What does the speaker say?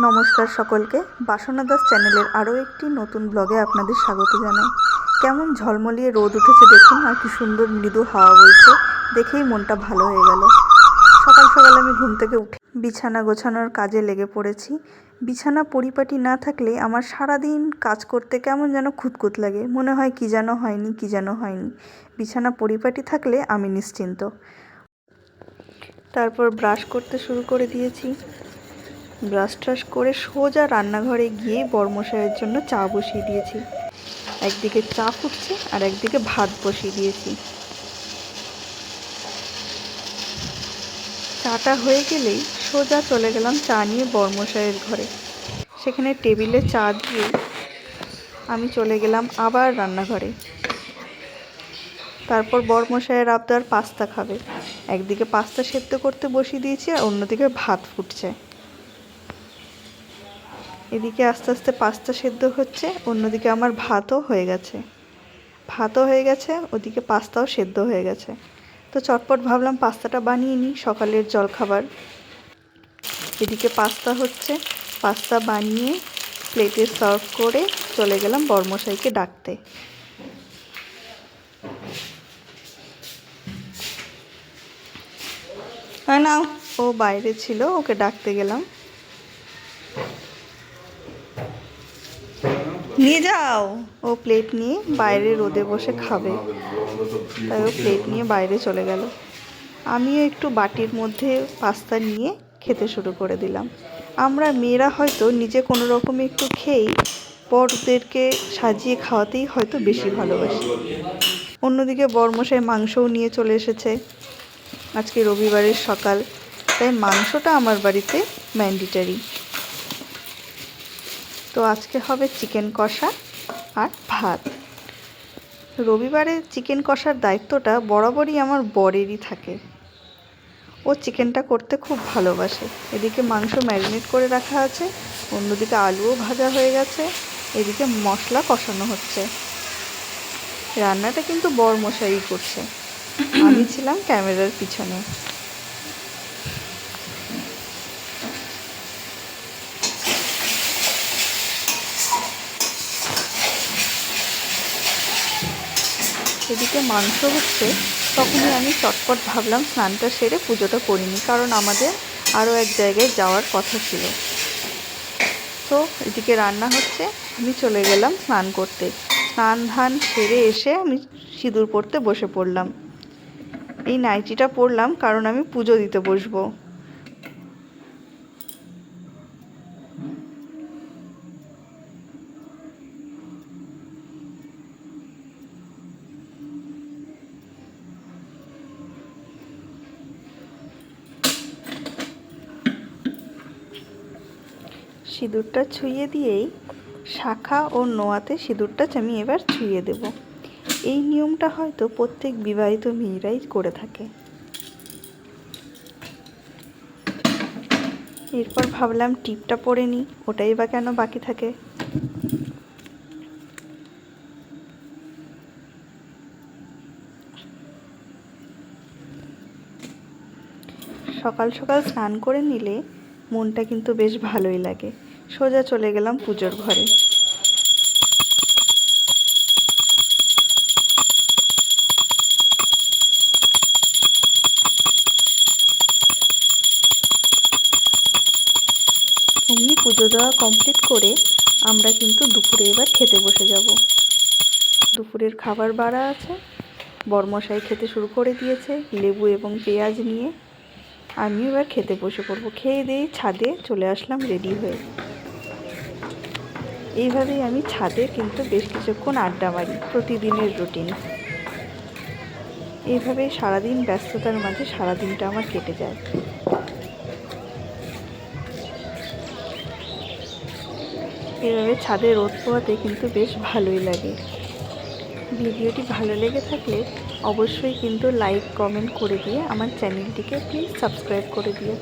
নমস্কার সকলকে। বাসনা দাস চ্যানেলের আরও একটি নতুন ব্লগে আপনাদের স্বাগত জানাই। কেমন ঝলমলিয়ে রোদ উঠেছে দেখুন, আর কি সুন্দর মৃদু হাওয়া বইছে, দেখেই মনটা ভালো হয়ে গেল। সকাল সকাল আমি ঘুম থেকে উঠে বিছানা গোছানোর কাজে লেগে পড়েছি। বিছানা পরিপাটি না থাকলে আমার সারাদিন কাজ করতে কেমন যেন খুঁতখুত লাগে। মনে হয় কি যেন হয়নি, কি যেন হয়নি। বিছানা পরিপাটি থাকলে আমি নিশ্চিন্ত। তারপর ব্রাশ করতে শুরু করে দিয়েছি। ব্রাশ ট্রাশ করে সোজা রান্নাঘরে গিয়ে বর্মশাইয়ের জন্য চা বসিয়ে দিয়েছি। একদিকে চা ফুটছে আর একদিকে ভাত বসিয়ে দিয়েছি। চাটা হয়ে গেলেই সোজা চলে গেলাম চা নিয়ে বর্মশাইয়ের ঘরে। সেখানে টেবিলে চা দিয়ে আমি চলে গেলাম আবার রান্নাঘরে। তারপর বর্মশাইয়ের আবদার পাস্তা খাবে। একদিকে পাস্তা সেদ্ধ করতে বসিয়ে দিয়েছি আর অন্যদিকে ভাত ফুটছে। এদিকে আস্তে আস্তে পাস্তা সেদ্ধ হচ্ছে, অন্যদিকে আমার ভাতও হয়ে গেছে। ভাতও হয়ে গেছে, ওদিকে পাস্তাও সেদ্ধ হয়ে গেছে। তো চটপট ভাবলাম পাস্তাটা বানিয়ে নিই সকালের জলখাবার। এদিকে পাস্তা হচ্ছে, পাস্তা বানিয়ে প্লেটে সার্ভ করে চলে গেলাম বর্মশাইকে ডাকতে। হ্যাঁ না ও বাইরে ছিল, ওকে ডাকতে গেলাম। নিয়ে যাও। ও প্লেট নিয়ে বাইরে রোদে বসে খাবে। তাই ও প্লেট নিয়ে বাইরে চলে গেল। আমিও একটু বাটির মধ্যে পাস্তা নিয়ে খেতে শুরু করে দিলাম। আমরা মেয়েরা হয়তো নিজে কোনো রকমে একটু খেয়েই বড়দেরকে সাজিয়ে খাওয়াতেই হয়তো বেশি ভালোবাসি। অন্যদিকে বরমশাই মাংসও নিয়ে চলে এসেছে। আজকে রবিবারের সকাল, তাই মাংসটা আমার বাড়িতে ম্যান্ডেটারি তো আজকে হবে চিকেন কষা আর ভাত। রবিবারে চিকেন কষার দায়িত্বটা বরাবরই আমার বরেরই থাকে। ও চিকেনটা করতে খুব ভালোবাসে। এদিকে মাংস ম্যারিনেট করে রাখা আছে, অন্যদিকে আলুও ভাজা হয়ে গেছে, এদিকে মশলা কষানো হচ্ছে। রান্নাটা কিন্তু বর মশাই করছে। আমি ছিলাম ক্যামেরার পিছনে। এদিকে মাংস হচ্ছে, তখনই আমি চটপট ভাবলাম স্নানটা সেরে পুজোটা করিনি, কারণ আমাদের আরও এক জায়গায় যাওয়ার কথা ছিল। তো এদিকে রান্না হচ্ছে, আমি চলে গেলাম স্নান করতে। স্নান ধান সেরে এসে আমি সিঁদুর পরতে বসে পড়লাম। এই নাইটিটা পরলাম কারণ আমি পুজো দিতে বসবো। সিঁদুরটা ছুঁয়ে দিয়েই শাখা ও নোয়াতে সিঁদুরটা আমি এবার ছুঁয়ে দেব। এই নিয়মটা হয়তো প্রত্যেক বিবাহিত মেয়েরাই করে থাকে। এরপর ভাবলাম টিপটা পরে নিই, ওটাই বা কেন বাকি থাকে? সকাল সকাল স্নান করে নিলে মনটা কিন্তু বেশ ভালোই লাগে। সোজা চলে গেলাম পুজোর ঘরে। অমনি পুজো দেওয়া কমপ্লিট করে আমরা কিন্তু দুপুরে এবার খেতে বসে যাব। দুপুরের খাবার বাড়া আছে, বরমশাই খেতে শুরু করে দিয়েছে লেবু এবং পেঁয়াজ নিয়ে। আমি এবার খেতে বসে পড়ব। খেয়ে দিয়ে ছাদে চলে আসলাম রেডি হয়ে। এইভাবেই আমি ছাদে কিন্তু বেশ কিছুক্ষণ আড্ডা মারি, প্রতিদিনের রুটিন। এইভাবে সারাদিন ব্যস্ততার মাঝে সারাদিনটা আমার কেটে যায়। এভাবে ছাদে রোদ পোয়াতে কিন্তু বেশ ভালোই লাগে। ভিডিওটি ভালো লেগে থাকলে অবশ্যই কিন্তু লাইক, কমেন্ট করে দিয়ে আমার চ্যানেলটিকে প্লিজ সাবস্ক্রাইব করে দিও।